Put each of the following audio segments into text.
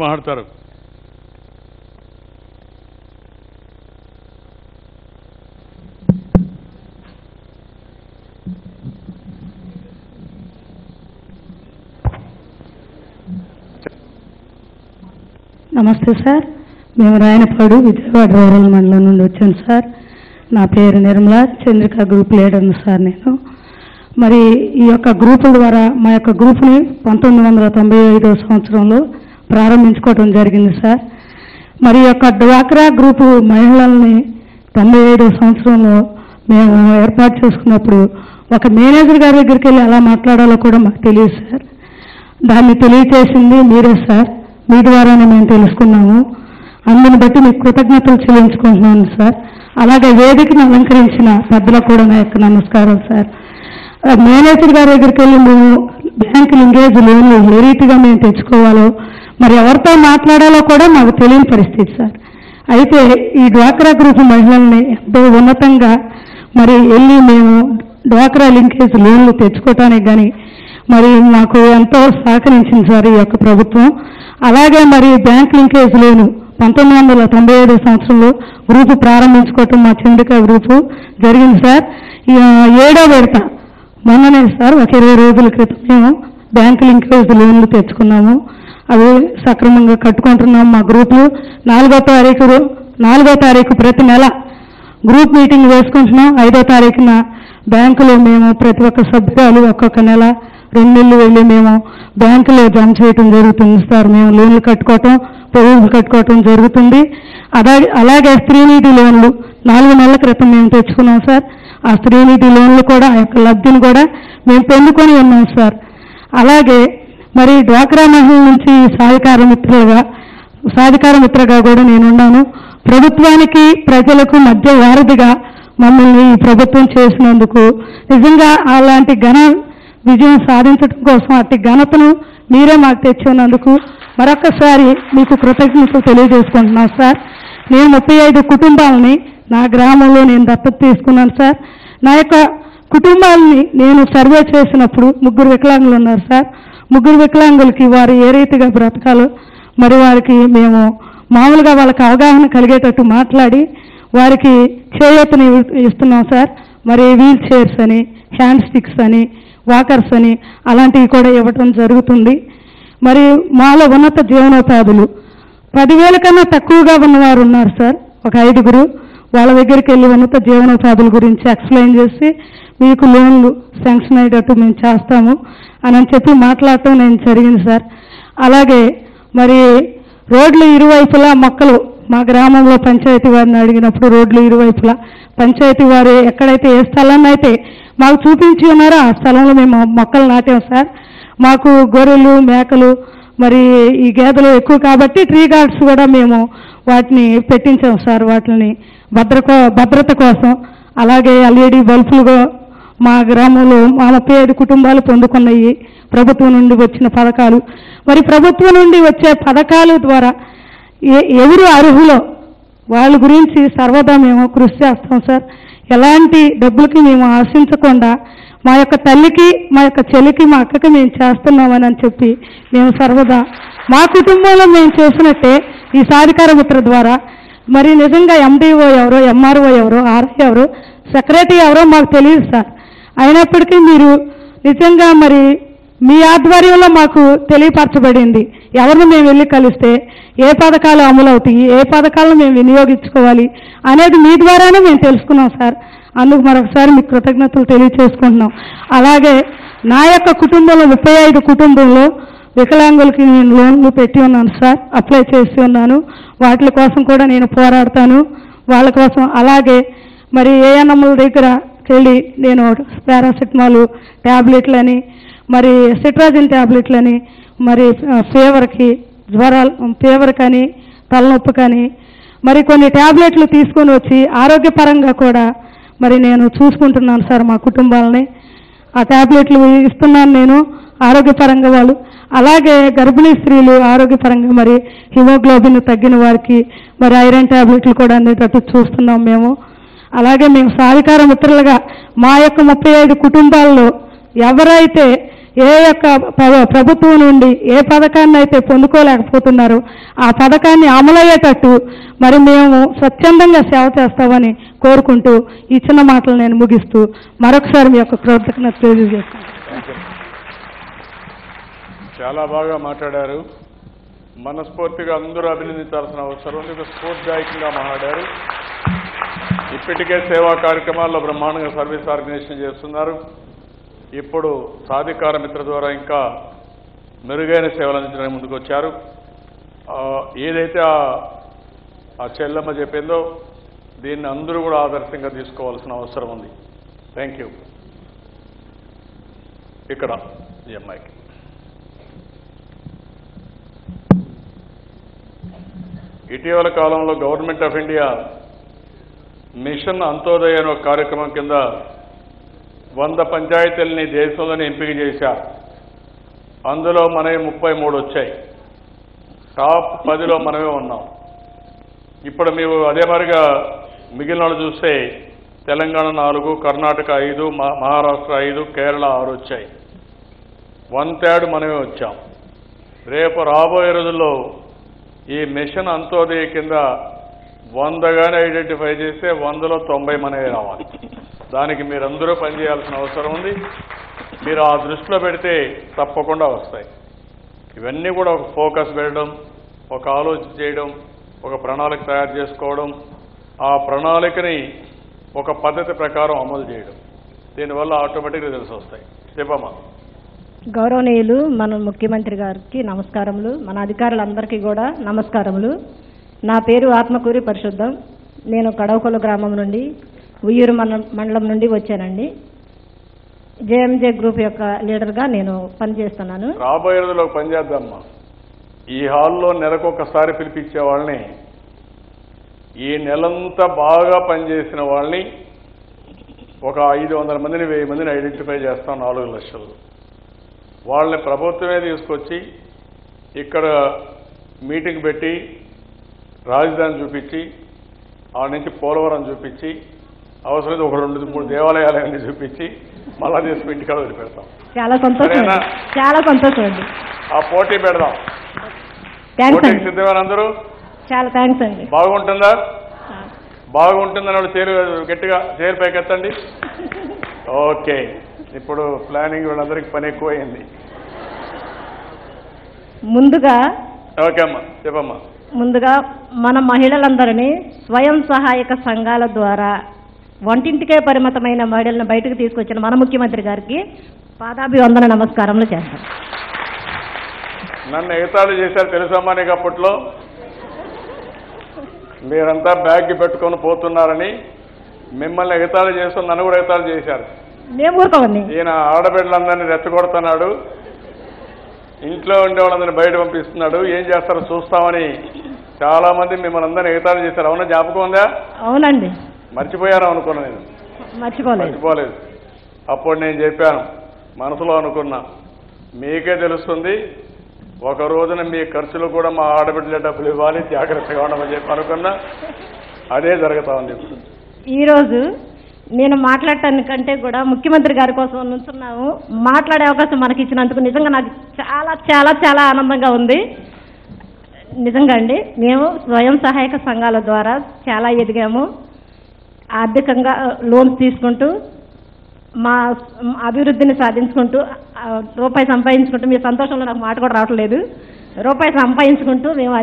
మాట్లాడతారు. నమస్తే సార్. మేము రాయనపాడు విజయవాడ రూరల్ మండలం నుండి వచ్చాను సార్. నా పేరు నిర్మల చంద్రిక గ్రూప్ లీడర్ని సార్ నేను. మరి ఈ యొక్క గ్రూపుల ద్వారా మా యొక్క గ్రూప్ని పంతొమ్మిది వందల తొంభై ఐదో సంవత్సరంలో ప్రారంభించుకోవడం జరిగింది సార్. మరి ఈ యొక్క డ్వాక్రా గ్రూపు మహిళల్ని తొంభై ఐదో సంవత్సరంలో మేము ఏర్పాటు చేసుకున్నప్పుడు ఒక మేనేజర్ గారి దగ్గరికి వెళ్ళి ఎలా మాట్లాడాలో కూడా మాకు తెలియదు సార్. దాన్ని తెలియచేసింది మీరే సార్. మీ ద్వారానే మేము తెలుసుకున్నాము. అందుని బట్టి మీకు కృతజ్ఞతలు చెల్లించుకుంటున్నాను సార్. అలాగే వేదికను అలంకరించిన పెద్దలకు కూడా నా యొక్క నమస్కారం సార్. మేనేజర్ గారి దగ్గరికి వెళ్ళి మేము బ్యాంకు లింకేజ్ లోన్లు ఏ రీతిగా మేము తెచ్చుకోవాలో మరి ఎవరితో మాట్లాడాలో కూడా మాకు తెలియని పరిస్థితి సార్. అయితే ఈ డ్వాక్రా గ్రూప్ మహిళల్ని ఎంతో ఉన్నతంగా మరి వెళ్ళి మేము డ్వాక్రా లింకేజ్ లోన్లు తెచ్చుకోవటానికి కానీ మరి మాకు ఎంతో సహకరించింది సార్ ఈ యొక్క ప్రభుత్వం. అలాగే మరి బ్యాంక్ లింకేజ్ లోను పంతొమ్మిది వందల తొంభై ఐదు సంవత్సరంలో గ్రూపు ప్రారంభించుకోవటం మా చంద్రిక గ్రూపు జరిగింది సార్. ఏడో విడత మొన్ననే సార్ ఒక ఇరవై రోజుల క్రితం మేము బ్యాంక్ లింకేజ్ లోన్లు తెచ్చుకున్నాము. అవి సక్రమంగా కట్టుకుంటున్నాం మా గ్రూపులు. నాలుగో తారీఖు నాలుగో తారీఖు ప్రతి నెల గ్రూప్ మీటింగ్ వేసుకుంటున్నాం. ఐదో తారీఖున బ్యాంకులో మేము ప్రతి ఒక్క సభ్యురాలు ఒక్కొక్క నెల రెండు నెలలు వెళ్ళి మేము బ్యాంకులో జమ చేయటం జరుగుతుంది సార్. మేము లోన్లు కట్టుకోవటం పొదుపులు కట్టుకోవటం జరుగుతుంది. అలాగే అలాగే స్త్రీనిధి లోన్లు నాలుగు నెలల క్రితం మేము తెచ్చుకున్నాం సార్. ఆ స్త్రీనిధి లోన్లు కూడా ఆ యొక్క లబ్ధిని కూడా మేము పొందుకొని ఉన్నాం సార్. అలాగే మరి డ్వాక్రా మహిళ నుంచి సాధికార మిత్రులుగా సాధికార మిత్రగా కూడా నేనున్నాను ప్రభుత్వానికి ప్రజలకు మధ్య వారధిగా మమ్మల్ని ఈ ప్రభుత్వం చేసినందుకు నిజంగా అలాంటి ఘన విజయం సాధించడం కోసం అట్టి ఘనతను మీరే మాకు తెచ్చినందుకు మరొకసారి మీకు కృతజ్ఞతలు తెలియజేసుకుంటున్నాను సార్. నేను ముప్పై ఐదు కుటుంబాలని నా గ్రామంలో నేను దత్తత తీసుకున్నాను సార్. నా యొక్క కుటుంబాలని నేను సర్వే చేసినప్పుడు ముగ్గురు వికలాంగులు ఉన్నారు సార్. ముగ్గురు వికలాంగులకి వారు ఏ రీతిగా బ్రతకాలో మరి వారికి మేము మామూలుగా వాళ్ళకి అవగాహన కలిగేటట్టు మాట్లాడి వారికి చేయూతని ఇస్తున్నాం సార్. మరి వీల్ చైర్స్ అని హ్యాండ్ స్టిక్స్ అని వాకర్స్ అని అలాంటివి కూడా ఇవ్వటం జరుగుతుంది. మరి మాలో ఉన్నత జీవనోపాధులు. పదివేల కన్నా తక్కువగా ఉన్నవారు ఉన్నారు సార్. ఒక ఐదుగురు. వాళ్ళ దగ్గరికి వెళ్ళి ఉన్నత జీవనోపాధుల గురించి ఎక్స్ప్లెయిన్ చేసి మీకు లోన్లు శాంక్షన్ అయ్యేటట్టు మేము చేస్తాము అని అని చెప్పి మాట్లాడటం నేను జరిగింది సార్. అలాగే మరి రోడ్లు ఇరువైపులా మొక్కలు మా గ్రామంలో పంచాయతీ వారిని అడిగినప్పుడు రోడ్లు ఇరువైపులా. పంచాయతీ వారు ఎక్కడైతే ఏ స్థలాన్ని అయితే మాకు చూపించి ఉన్నారు? ఆ స్థలంలో మేము మొక్కలు నాటాం సార్. మాకు గొర్రెలు మేకలు మరి ఈ గేదెలు ఎక్కువ కాబట్టి ట్రీ గార్డ్స్ కూడా మేము వాటిని పెట్టించాం సార్. వాటిని భద్ర భద్రత కోసం. అలాగే ఎల్ఈడి బల్బులు మా గ్రామంలో మా ముప్పై ఐదు కుటుంబాలు పొందుకున్నాయి. ప్రభుత్వం నుండి వచ్చిన పథకాలు. మరి ప్రభుత్వం నుండి వచ్చే పథకాల ద్వారా ఎ- ఎవరు అర్హులో? వాళ్ళ గురించి సర్వదా మేము కృషి చేస్తాం సార్. ఎలాంటి డబ్బులకి మేము ఆశించకుండా మా యొక్క తల్లికి మా యొక్క చెల్లికి మా అక్కకి మేము చేస్తున్నామని అని చెప్పి మేము సర్వదా మా కుటుంబంలో మేము చేసినట్టే ఈ సాధికార మిత్ర ద్వారా. మరి నిజంగా ఎండిఓ ఎవరో ఎంఆర్ఓ ఎవరో ఆర్ఐ ఎవరో సెక్రటరీ ఎవరో మాకు తెలియదు సార్. అయినప్పటికీ మీరు నిజంగా మరి మీ ఆధ్వర్యంలో మాకు తెలియపరచబడింది. ఎవరిని మేము వెళ్ళి కలిస్తే ఏ పథకాలు అమలవుతాయి ఏ పథకాలను మేము వినియోగించుకోవాలి అనేది మీ ద్వారానే మేము తెలుసుకున్నాం సార్. అందుకు మరొకసారి మీకు కృతజ్ఞతలు తెలియచేసుకుంటున్నాం. అలాగే నా యొక్క కుటుంబంలో ముప్పై ఐదు కుటుంబంలో వికలాంగులకి నేను లోన్లు పెట్టి ఉన్నాను సార్. అప్లై చేసి ఉన్నాను. వాటి కోసం కూడా నేను పోరాడతాను. వాళ్ళ కోసం అలాగే మరి ఏఎన్ఎంల దగ్గర వెళ్ళి నేను పారాసెటమాల్ ట్యాబ్లెట్లని మరి సిట్రాజిన్ ట్యాబ్లెట్లని మరి ఫీవర్కి జ్వరాలు ఫీవర్ కానీ తలనొప్పి కానీ మరి కొన్ని ట్యాబ్లెట్లు తీసుకొని వచ్చి ఆరోగ్యపరంగా కూడా మరి నేను చూసుకుంటున్నాను సార్ మా కుటుంబాలని. ఆ ట్యాబ్లెట్లు ఇస్తున్నాను నేను ఆరోగ్యపరంగా వాళ్ళు. అలాగే గర్భిణీ స్త్రీలు ఆరోగ్యపరంగా మరి హిమోగ్లోబిన్ తగ్గిన వారికి మరి ఐరన్ ట్యాబ్లెట్లు కూడా అందేటట్టు చూస్తున్నాం మేము. అలాగే మేము సాధికార మిత్రులుగా మా యొక్క ముప్పై ఐదు కుటుంబాల్లో ఎవరైతే ఏ యొక్క ప్ర- ప్రభుత్వం నుండి ఏ పథకాన్ని అయితే పొందుకోలేకపోతున్నారో ఆ పథకాన్ని అమలయ్యేటట్టు మరి మేము స్వచ్ఛందంగా సేవ చేస్తామని కోరుకుంటూ ఈ చిన్న మాటలు నేను ముగిస్తూ మరొకసారి మీ యొక్క కృతజ్ఞత తెలియజేస్తాను. చాలా బాగా మాట్లాడారు. మనస్ఫూర్తిగా అందరూ అభినందించాల్సిన అవసరం ఉంది. ఒక స్ఫూర్తిదాయకంగా మాట్లాడారు. ఇప్పటికే సేవా కార్యక్రమాల్లో బ్రహ్మాండంగా సర్వీస్ ఆర్గనైజేషన్ చేస్తున్నారు. ఇప్పుడు సాధికార మిత్ర ద్వారా ఇంకా మెరుగైన సేవలు అందించడానికి ముందుకు వచ్చారు ఏదైతే ఆ- చెల్లమ్మ చెప్పిందో దీన్ని అందరూ కూడా ఆదర్శంగా తీసుకోవాల్సిన అవసరం ఉంది. థ్యాంక్ యూ ఇక్కడ ఈ అమ్మాయికి. ఇటీవల కాలంలో government of India mission Antyodaya అనే ఒక కార్యక్రమం కింద వంద పంచాయతీలని దేశంలోనే ఎంపిక చేశారు అందులో మనవి ముప్పై మూడు వచ్చాయి. టాప్ పదిలో మనమే ఉన్నాం. ఇప్పుడు మేము అదే మాదిరిగా మిగిలిన వాళ్ళు చూస్తే తెలంగాణ నాలుగు కర్ణాటక ఐదు మహారాష్ట్ర ఐదు కేరళ ఆరు వచ్చాయి. వన్ థర్డ్ మనమే వచ్చాం. రేపు రాబోయే రోజుల్లో ఈ మిషన్ అంత్యోదయ కింద వందగానే ఐడెంటిఫై చేస్తే వందలో తొంభై మనమే రావాలి. దానికి మీరందరూ పనిచేయాల్సిన అవసరం ఉంది. మీరు ఆ దృష్టిలో పెడితే తప్పకుండా వస్తాయి. ఇవన్నీ కూడా ఒక ఫోకస్ పెట్టడం ఒక ఆలోచన చేయడం ఒక ప్రణాళిక తయారు చేసుకోవడం ఆ ప్రణాళికని ఒక పద్ధతి ప్రకారం అమలు చేయడం. దీనివల్ల ఆటోమేటిక్గా తెలిసి వస్తాయి. చెప్పమ్మా. గౌరవనీయులు మన ముఖ్యమంత్రి గారికి నమస్కారములు మన అధికారులందరికీ కూడా నమస్కారములు. నా పేరు ఆత్మకూరి పరిశుద్ధం. నేను కడవకొల గ్రామం నుండి ఉయ్యూరు మండలం మండలం నుండి వచ్చానండి. జేఎంజే గ్రూప్ యొక్క లీడర్గా నేను పనిచేస్తున్నాను. రాబోయే రోజుల్లో ఒక పని ఈ హాల్లో నెలకు ఒకసారి పిలిపించే వాళ్ళని ఈ నెలంతా బాగా పనిచేసిన వాళ్ళని ఒక ఐదు వందల మందిని వెయ్యి మందిని ఐడెంటిఫై చేస్తాం నాలుగు లక్షలు. వాళ్ళని ప్రభుత్వమే తీసుకొచ్చి ఇక్కడ మీటింగ్ పెట్టి రాజధాని చూపించి ఆ నుంచి పోలవరం చూపించి అవసరమైతే ఒక రెండు మూడు దేవాలయాలన్నీ చూపించి మళ్ళా తీసుకుని ఇంటికాడ వదిలిపెడతాం. చాలా సంతోషం చాలా సంతోషం అండి. ఆ పోటీ పెడదాం. థ్యాంక్స్ పోటీకి సిద్ధమైన అందరూ? చాలా థ్యాంక్స్ అండి. బాగుంటుందా? బాగుంటుందని వాళ్ళు చేరు గట్టిగా చేరు పైకెత్తండి. ఓకే. ఇప్పుడు ప్లానింగ్ వీళ్ళందరికీ పని ఎక్కువైంది. ముందుగా ఓకే అమ్మా చెప్పమ్మా. ముందుగా మన మహిళలందరినీ స్వయం సహాయక సంఘాల ద్వారా వంటింటికే పరిమితమైన మహిళలను బయటకు తీసుకొచ్చిన మన ముఖ్యమంత్రి గారికి పాదాభివందన నమస్కారములు చేస్తాం నన్ను ఎగతాళి చేశారు తెలుసమ్మా నీకు అప్పట్లో? మీరంతా బ్యాగ్ పెట్టుకొని పోతున్నారని మిమ్మల్ని ఎగతాళి చేస్తూ నన్ను కూడా ఎగతాళి చేశారు. ఈయన ఆడబిడ్డలందరినీ రెచ్చగొడుతున్నాడు. ఇంట్లో ఉండే వాళ్ళందరినీ బయట పంపిస్తున్నాడు. ఏం చేస్తారో చూస్తామని చాలా మంది మిమ్మల్ని అందరినీ ఎగతాళి చేశారు. అవునా? జ్ఞాపకం ఉందా? అవునండి. మర్చిపోయారు అనుకున్నా నేను. మర్చిపోలేదు. మర్చిపోలేదు. అప్పుడు నేను చెప్పాను మనసులో అనుకున్నా మీకే తెలుస్తుంది ఒక రోజున మీ ఖర్చులు కూడా మా ఆడబిడ్డల డబ్బులు ఇవ్వాలి జాగ్రత్తగా ఉండమని చెప్పి అనుకున్నా. అదే జరుగుతా ఉంది ఇప్పుడు. ఈరోజు నేను మాట్లాడటానికంటే కూడా ముఖ్యమంత్రి గారి కోసం నుంచున్నాము. మాట్లాడే అవకాశం మనకి ఇచ్చినందుకు నిజంగా నాకు చాలా చాలా చాలా ఆనందంగా ఉంది. నిజంగా అండి మేము స్వయం సహాయక సంఘాల ద్వారా చాలా ఎదిగాము. ఆర్థికంగా లోన్స్ తీసుకుంటూ మా అభివృద్ధిని సాధించుకుంటూ రూపాయి సంపాదించుకుంటూ మీ సంతోషంలో నాకు మాట కూడా రావట్లేదు. రూపాయి సంపాదించుకుంటూ మేము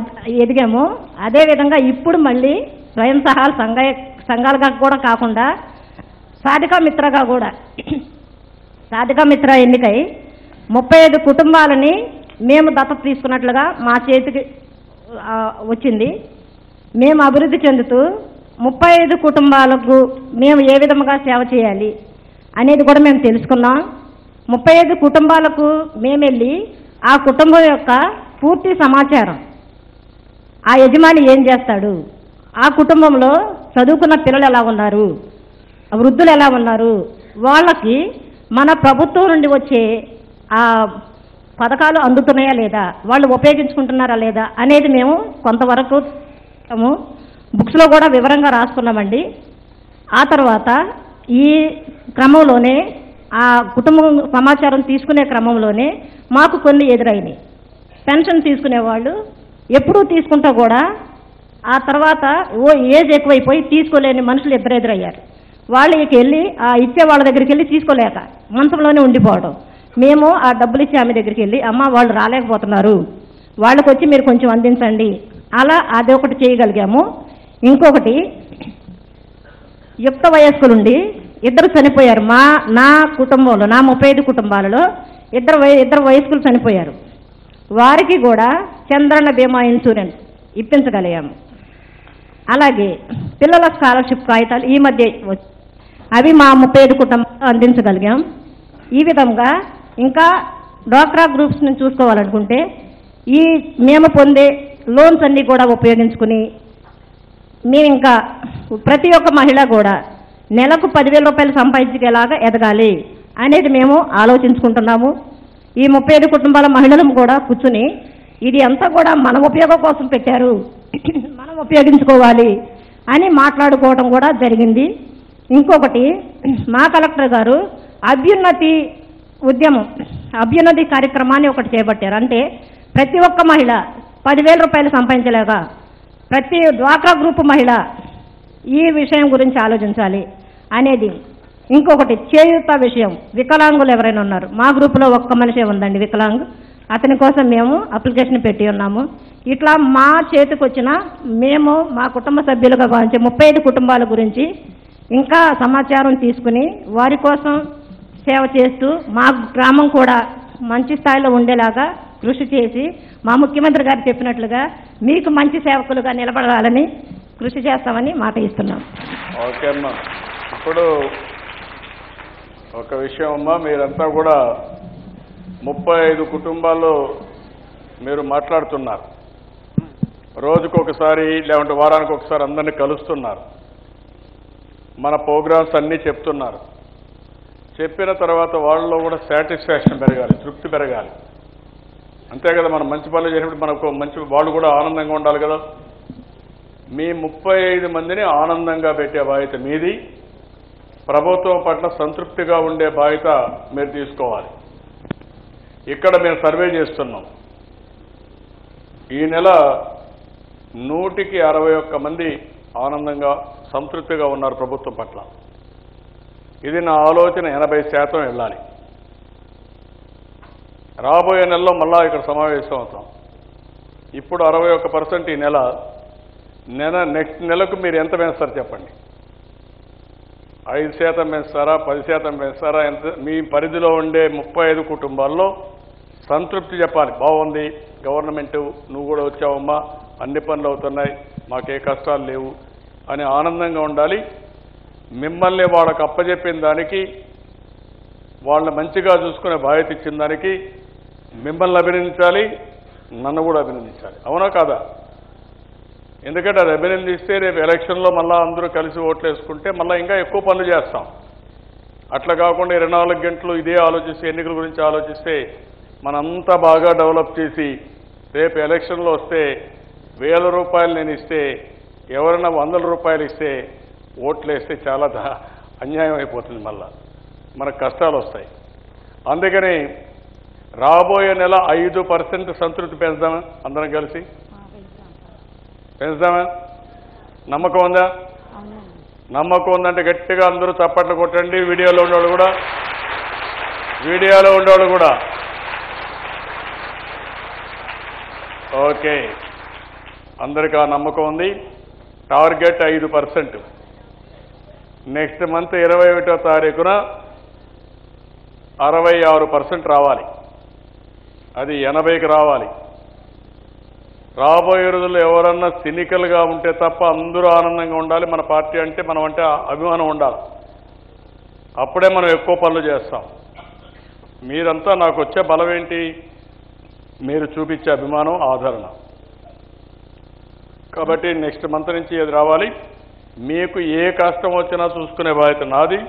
ఎదిగాము. అదేవిధంగా ఇప్పుడు మళ్ళీ స్వయం సహాయ సంఘ సంఘాలుగా కూడా కాకుండా సాధికా మిత్రగా కూడా సాధికా మిత్ర ఎన్నికై ముప్పై ఐదు కుటుంబాలని మేము దత్తత తీసుకున్నట్లుగా మా చేతికి వచ్చింది. మేము అభివృద్ధి చెందుతూ ముప్పై ఐదు కుటుంబాలకు మేము ఏ విధముగా సేవ చేయాలి అనేది కూడా మేము తెలుసుకున్నాం. ముప్పై ఐదు కుటుంబాలకు మేము వెళ్ళి ఆ కుటుంబం యొక్క పూర్తి సమాచారం. ఆ యజమాని ఏం చేస్తాడు? ఆ కుటుంబంలో చదువుకున్న పిల్లలు ఎలా ఉన్నారు? వృద్ధులు ఎలా ఉన్నారు? వాళ్ళకి మన ప్రభుత్వం నుండి వచ్చే ఆ పథకాలు అందుతున్నాయా లేదా? వాళ్ళు ఉపయోగించుకుంటున్నారా లేదా అనేది మేము కొంతవరకు బుక్స్లో కూడా వివరంగా రాసుకున్నామండి ఆ తర్వాత ఈ క్రమంలోనే ఆ కుటుంబం సమాచారం తీసుకునే క్రమంలోనే మాకు కొన్ని ఎదురైనవి పెన్షన్ తీసుకునేవాళ్ళు ఎప్పుడూ తీసుకుంటా కూడా ఆ తర్వాత ఓ ఏజ్ ఎక్కువైపోయి తీసుకోలేని మనుషులు ఇద్దరు ఎదురయ్యారు. వాళ్ళకి వెళ్ళి ఆ ఇచ్చే వాళ్ళ దగ్గరికి వెళ్ళి తీసుకోలేక మంచంలోనే ఉండిపోవడం. మేము ఆ డబ్బులు ఇచ్చి ఆమె దగ్గరికి వెళ్ళి అమ్మ వాళ్ళు రాలేకపోతున్నారు. వాళ్ళకి వచ్చి మీరు కొంచెం అందించండి. అలా అది ఒకటి చేయగలిగాము. ఇంకొకటి యుక్త వయస్కులుండి ఇద్దరు చనిపోయారు. మా నా కుటుంబంలో నా ముప్పై ఐదు కుటుంబాలలో ఇద్దరు వయ ఇద్దరు వయస్కులు చనిపోయారు. వారికి కూడా చంద్రన్న బీమా ఇన్సూరెన్స్ ఇప్పించగలిగాము. అలాగే పిల్లల స్కాలర్షిప్ కాగితాలు ఈ మధ్య అవి మా ముప్పై ఐదు కుటుంబాలు అందించగలిగాం. ఈ విధంగా ఇంకా డ్వాక్రా గ్రూప్స్ని చూసుకోవాలనుకుంటే ఈ మేము పొందే లోన్స్ అన్నీ కూడా ఉపయోగించుకుని మేము ఇంకా ప్రతి ఒక్క మహిళ కూడా నెలకు పదివేల రూపాయలు సంపాదించేలాగా ఎదగాలి అనేది మేము ఆలోచించుకుంటున్నాము. ఈ ముప్పై ఐదు కుటుంబాల మహిళలు కూడా కూర్చుని ఇది అంతా కూడా మన ఉపయోగం కోసం పెట్టారు. మనం ఉపయోగించుకోవాలి అని మాట్లాడుకోవడం కూడా జరిగింది. ఇంకొకటి మా కలెక్టర్ గారు అభ్యున్నతి ఉద్యమం అభ్యున్నతి కార్యక్రమాన్ని ఒకటి చేపట్టారు. అంటే ప్రతి ఒక్క మహిళ పదివేల రూపాయలు సంపాదించలేక ప్రతి ద్వాకా గ్రూప్ మహిళ ఈ విషయం గురించి ఆలోచించాలి అనేది ఇంకొకటి చేయూత విషయం. వికలాంగులు ఎవరైనా ఉన్నారు. మా గ్రూపులో ఒక్క మనిషే ఉందండి వికలాంగ్. అతని కోసం మేము అప్లికేషన్ పెట్టి ఉన్నాము. ఇట్లా మా చేతికి వచ్చిన మేము మా కుటుంబ సభ్యులుగా భావించే ముప్పై ఐదు కుటుంబాల గురించి ఇంకా సమాచారం తీసుకుని వారి కోసం సేవ చేస్తూ మా గ్రామం కూడా మంచి స్థాయిలో ఉండేలాగా కృషి చేసి మా ముఖ్యమంత్రి గారు చెప్పినట్లుగా మీకు మంచి సేవకులుగా నిలబడాలని కృషి చేస్తామని మాట ఇస్తున్నాం. ఓకే అమ్మా. ఇప్పుడు ఒక విషయం అమ్మా మీరంతా కూడా ముప్పై ఐదు కుటుంబాల్లో మీరు మాట్లాడుతున్నారు. రోజుకొకసారి లేకుంటే వారానికి ఒకసారి అందరినీ కలుస్తున్నారు. మన ప్రోగ్రామ్స్ అన్నీ చెప్తున్నారు. చెప్పిన తర్వాత వాళ్ళలో కూడా సాటిస్ఫాక్షన్ పెరగాలి తృప్తి పెరగాలి. అంతే కదా మనం మంచి పనులు చేసినప్పుడు మనకు మంచి వాళ్ళు కూడా ఆనందంగా ఉండాలి కదా. మీ ముప్పై ఐదు మందిని ఆనందంగా పెట్టే బాధ్యత మీది. ప్రభుత్వం పట్ల సంతృప్తిగా ఉండే బాధ్యత మీరు తీసుకోవాలి. ఇక్కడ మేము సర్వే చేస్తున్నాం. ఈ నెల నూటికి అరవై ఒక్క మంది ఆనందంగా సంతృప్తిగా ఉన్నారు ప్రభుత్వం పట్ల. ఇది నా ఆలోచన ఎనభై శాతం వెళ్ళాలి. రాబోయే నెలలో మళ్ళా ఇక్కడ సమావేశం అవుతాం. ఇప్పుడు అరవై ఒక్క పర్సెంట్ ఈ నెల. నెల నెక్స్ట్ నెలకు మీరు ఎంత పెంచుతారు చెప్పండి? ఐదు శాతం పెంచుతారా పది శాతం పెంచుతారా ఎంత? మీ పరిధిలో ఉండే ముప్పై ఐదు కుటుంబాల్లో సంతృప్తి చెప్పాలి. బాగుంది గవర్నమెంట్ నువ్వు కూడా వచ్చావమ్మా అన్ని పనులు అవుతున్నాయి మాకే కష్టాలు లేవు అని ఆనందంగా ఉండాలి. మిమ్మల్ని వాళ్ళకు అప్పచెప్పిన దానికి వాళ్ళని మంచిగా చూసుకునే బాధ్యత ఇచ్చిన దానికి మిమ్మల్ని అభినందించాలి నన్ను కూడా అభినందించాలి. అవునా కాదా? ఎందుకంటే అది అభినందిస్తే రేపు ఎలక్షన్లో మళ్ళీ అందరూ కలిసి ఓట్లు వేసుకుంటే మళ్ళీ ఇంకా ఎక్కువ పనులు చేస్తాం. అట్లా కాకుండా ఇరవై నాలుగు గంటలు ఇదే ఆలోచిస్తే ఎన్నికల గురించి ఆలోచిస్తే మనంతా బాగా డెవలప్ చేసి రేపు ఎలక్షన్లో వస్తే వేల రూపాయలు నేను ఇస్తే ఎవరైనా వందల రూపాయలు ఇస్తే ఓట్లు వేస్తే చాలా అన్యాయం అయిపోతుంది మళ్ళా. మనకు కష్టాలు వస్తాయి. అందుకని రాబోయే నెల ఐదు పర్సెంట్ సంతృప్తి పెంచుదామా? అందరం కలిసి? పెంచుదామా? నమ్మకం ఉందా? నమ్మకం ఉందంటే గట్టిగా అందరూ చప్పట్లు కొట్టండి. వీడియోలో ఉండేవాళ్ళు కూడా. వీడియోలో ఉండేవాళ్ళు కూడా. ఓకే. అందరికీ ఆ నమ్మకం ఉంది. టార్గెట్ ఐదు పర్సెంట్. నెక్స్ట్ మంత్ ఇరవై ఒకటో తారీఖున అరవై ఆరు పర్సెంట్ రావాలి. అది ఎనభైకి రావాలి. రాబోయే రోజుల్లో ఎవరన్నా సినికల్గా ఉంటే తప్ప అందరూ ఆనందంగా ఉండాలి. మన పార్టీ అంటే మనం అంటే అభిమానం ఉండాలి. అప్పుడే మనం ఎక్కువ పనులు చేస్తాం. మీరంతా నాకు వచ్చే బలం ఏంటి? మీరు చూపించే అభిమానం ఆదరణ. కాబట్టి నెక్స్ట్ మంత్ నుంచి ఏది రావాలి? మీకు ఏ కష్టం వచ్చినా చూసుకునే బాధ్యత నాది.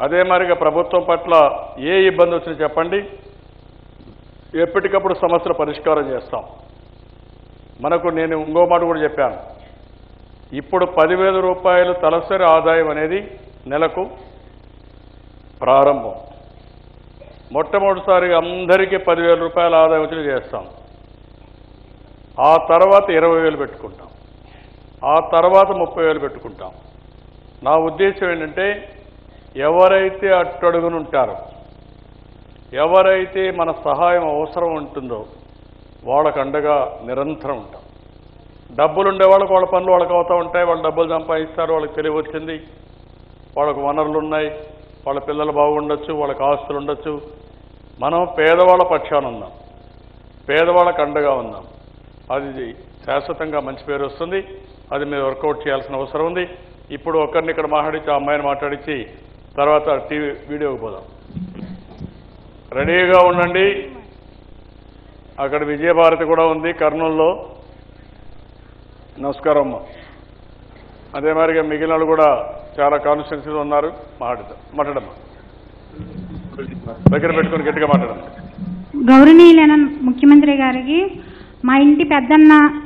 అదే మరిగా ప్రభుత్వం పట్ల ఏ ఇబ్బంది వచ్చినా చెప్పండి. ఎప్పటికప్పుడు సమస్యల పరిష్కారం చేస్తాం. మనకు నేను ఇంకో మాట కూడా చెప్పాను. ఇప్పుడు పదివేల రూపాయలు తలసరి ఆదాయం అనేది నెలకు ప్రారంభం. మొట్టమొదటిసారిగా అందరికీ పదివేల రూపాయల ఆదాయం వచ్చి చేస్తాం. ఆ తర్వాత ఇరవై వేలు పెట్టుకుంటాం. ఆ తర్వాత ముప్పై వేలు పెట్టుకుంటాం. నా ఉద్దేశం ఏంటంటే ఎవరైతే అట్టడుగునుంటారో ఎవరైతే మన సహాయం అవసరం ఉంటుందో వాళ్ళకు అండగా నిరంతరం ఉంటాం. డబ్బులు ఉండే వాళ్ళకి వాళ్ళ పనులు వాళ్ళకి అవుతూ ఉంటాయి. వాళ్ళు డబ్బులు సంపాదిస్తారు వాళ్ళకి తెలివి వచ్చింది. వాళ్ళకు వనరులు ఉన్నాయి. వాళ్ళ పిల్లలు బాగుండొచ్చు వాళ్ళకి ఆస్తులు ఉండొచ్చు. మనం పేదవాళ్ళ పక్షాన ఉన్నాం. పేదవాళ్ళకు అండగా ఉన్నాం. అది శాశ్వతంగా మంచి పేరు వస్తుంది. అది మీరు వర్కౌట్ చేయాల్సిన అవసరం ఉంది. ఇప్పుడు ఒకరిని ఇక్కడ మాట్లాడించి ఆ అమ్మాయిని మాట్లాడించి తర్వాత టీవీ వీడియోకి పోదాం. రెడీగా ఉండండి. అక్కడ విజయభారతి కూడా ఉంది కర్నూల్లో. నమస్కారం అమ్మా. అదే మరిగా మిగిలిన వాళ్ళు కూడా చాలా కాన్స్టిట్యున్సీలు ఉన్నారు. మాట్లాడదాం మాట్లాడమ్మా. దగ్గర పెట్టుకుని గట్టిగా మాట్లాడమ్మా. గౌరవనీయులైన ముఖ్యమంత్రి గారికి మా ఇంటి పెద్దన్న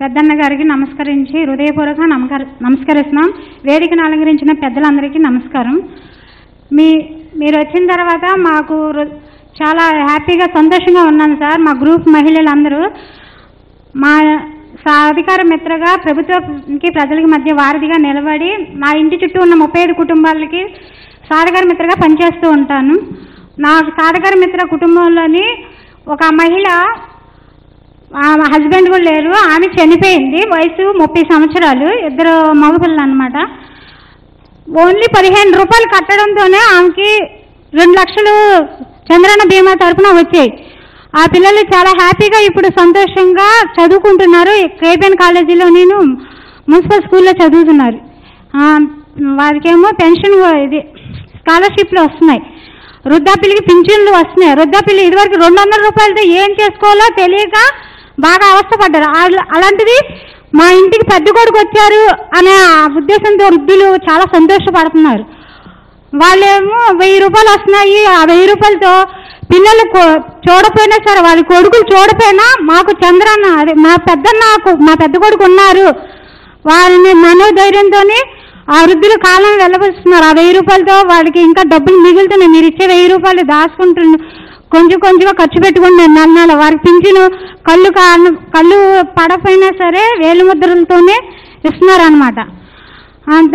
పెద్దన్న గారికి నమస్కరించి హృదయపూర్వక నమస్కార నమస్కరిస్తున్నాం. వేదికను అలంకరించిన పెద్దలందరికీ నమస్కారం. మీ మీరు వచ్చిన తర్వాత మాకు చాలా హ్యాపీగా సంతోషంగా ఉన్నాను సార్ మా గ్రూప్ మహిళలందరూ. మా సాధికార మిత్రగా ప్రభుత్వానికి ప్రజలకి మధ్య వారధిగా నిలబడి మా ఇంటి చుట్టూ ఉన్న ముప్పై ఐదు కుటుంబాలకి సాధికార మిత్రగా పనిచేస్తూ ఉంటాను. నా సాధికార మిత్ర కుటుంబంలోని ఒక మహిళ ఆమె హస్బెండ్ కూడా లేరు. ఆమె చనిపోయింది వయసు ముప్పై సంవత్సరాలు. ఇద్దరు మగపిల్లలు అనమాట ఓన్లీ పదిహేను రూపాయలు కట్టడంతోనే ఆమెకి రెండు లక్షలు చంద్రన్న బీమా తరపున వచ్చాయి. ఆ పిల్లలు చాలా హ్యాపీగా ఇప్పుడు సంతోషంగా చదువుకుంటున్నారు. కేపిఎన్ కాలేజీలో నేను మున్సిపల్ స్కూల్లో చదువుతున్నారు. వారికేమో పెన్షన్ ఇది స్కాలర్షిప్లు వస్తున్నాయి. వృద్ధాపిల్లకి పింఛన్లు వస్తున్నాయి. వృద్ధాపిల్లి ఇదివరకు రెండు వందల రూపాయలతో ఏం చేసుకోవాలో తెలియక బాగా అవస్థపడ్డారు. అలాంటిది మా ఇంటికి పెద్ద కొడుకు వచ్చారు అనే ఆ ఉద్దేశంతో వృద్ధులు చాలా సంతోషపడుతున్నారు. వాళ్ళేమో వెయ్యి రూపాయలు వస్తున్నాయి ఆ వెయ్యి రూపాయలతో పిల్లలు చూడపోయినా సరే వాళ్ళ కొడుకులు చూడపోయినా మాకు చంద్రన్న అదే మా పెద్దన్న మా పెద్ద కొడుకు ఉన్నారు. వాళ్ళని మనోధైర్యంతో ఆ వృద్ధులు కాలం వెళ్ళబోస్తున్నారు ఆ వెయ్యి రూపాయలతో వాళ్ళకి ఇంకా డబ్బులు మిగులుతున్నాయి. మీరు ఇచ్చే వెయ్యి రూపాయలు దాచుకుంటున్నారు కొంచెం కొంచెంగా ఖర్చు పెట్టుకుంటున్నారు నెల నెల వారికి పింఛను కళ్ళు కాను కళ్ళు పడపోయినా సరే వేలు ముద్రలతోనే ఇస్తున్నారు అనమాట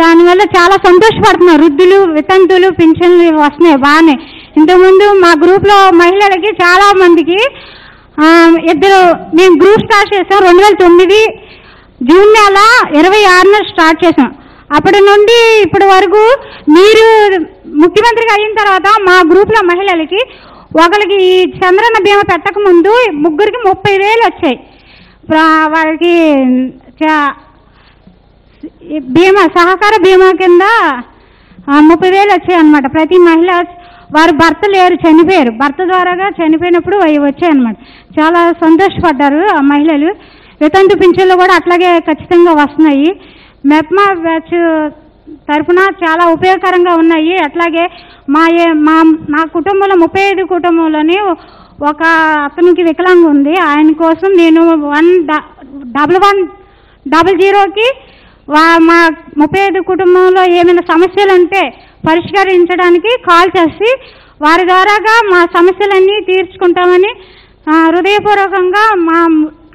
దానివల్ల చాలా సంతోషపడుతున్నారు. వృద్ధులు వితంతులు పింఛన్లు వస్తున్నాయి బాగానే. ఇంతకుముందు మా గ్రూప్లో మహిళలకి చాలా మందికి ఇద్దరు మేము గ్రూప్ స్టార్ట్ చేసాం. రెండు వేల తొమ్మిది జూన్ నెల ఇరవై ఆరున స్టార్ట్ చేసాం. అప్పటి నుండి ఇప్పటి వరకు మీరు ముఖ్యమంత్రిగా అయిన తర్వాత మా గ్రూప్లో మహిళలకి ఒకరికి ఈ చంద్రన్న బీమా పెట్టక ముందు ముగ్గురికి ముప్పై వేలు వచ్చాయి. వాళ్ళకి చా- బీమా సహకార బీమా కింద ముప్పై వేలు వచ్చాయి అనమాట ప్రతి మహిళ వారు భర్త లేరు చనిపోయారు. భర్త ద్వారాగా చనిపోయినప్పుడు అవి వచ్చాయి అనమాట చాలా సంతోషపడ్డారు ఆ మహిళలు. వితంతు పింఛన్లు కూడా అట్లాగే ఖచ్చితంగా వస్తున్నాయి. మెప్మా బ్యాచ్ తరఫున చాలా ఉపయోగకరంగా ఉన్నాయి. అట్లాగే మా ఏ- మా నా కుటుంబంలో ముప్పై ఐదు కుటుంబంలోని ఒక అతనికి వికలాంగం ఉంది. ఆయన కోసం నేను వన్ డ- డబల్ వన్ డబల్ జీరోకి వా- మా ముప్పై ఐదు కుటుంబంలో ఏమైనా సమస్యలు ఉంటే పరిష్కరించడానికి కాల్ చేసి వారి ద్వారాగా మా సమస్యలన్నీ తీర్చుకుంటామని హృదయపూర్వకంగా మా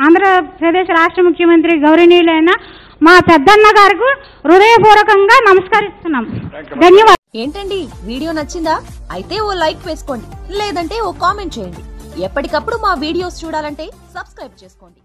ఆంధ్రప్రదేశ్ రాష్ట్ర ముఖ్యమంత్రి గౌరవనీయులైన మా పెద్దన్న గారికి హృదయపూర్వకంగా నమస్కరిస్తున్నాం. ధన్యవాదాలు. ఏంటండి? వీడియో నచ్చిందా? అయితే ఓ లైక్ వేసుకోండి. లేదంటే ఓ కామెంట్ చేయండి. ఎప్పటికప్పుడు మా వీడియోస్ చూడాలంటే సబ్స్క్రైబ్ చేసుకోండి.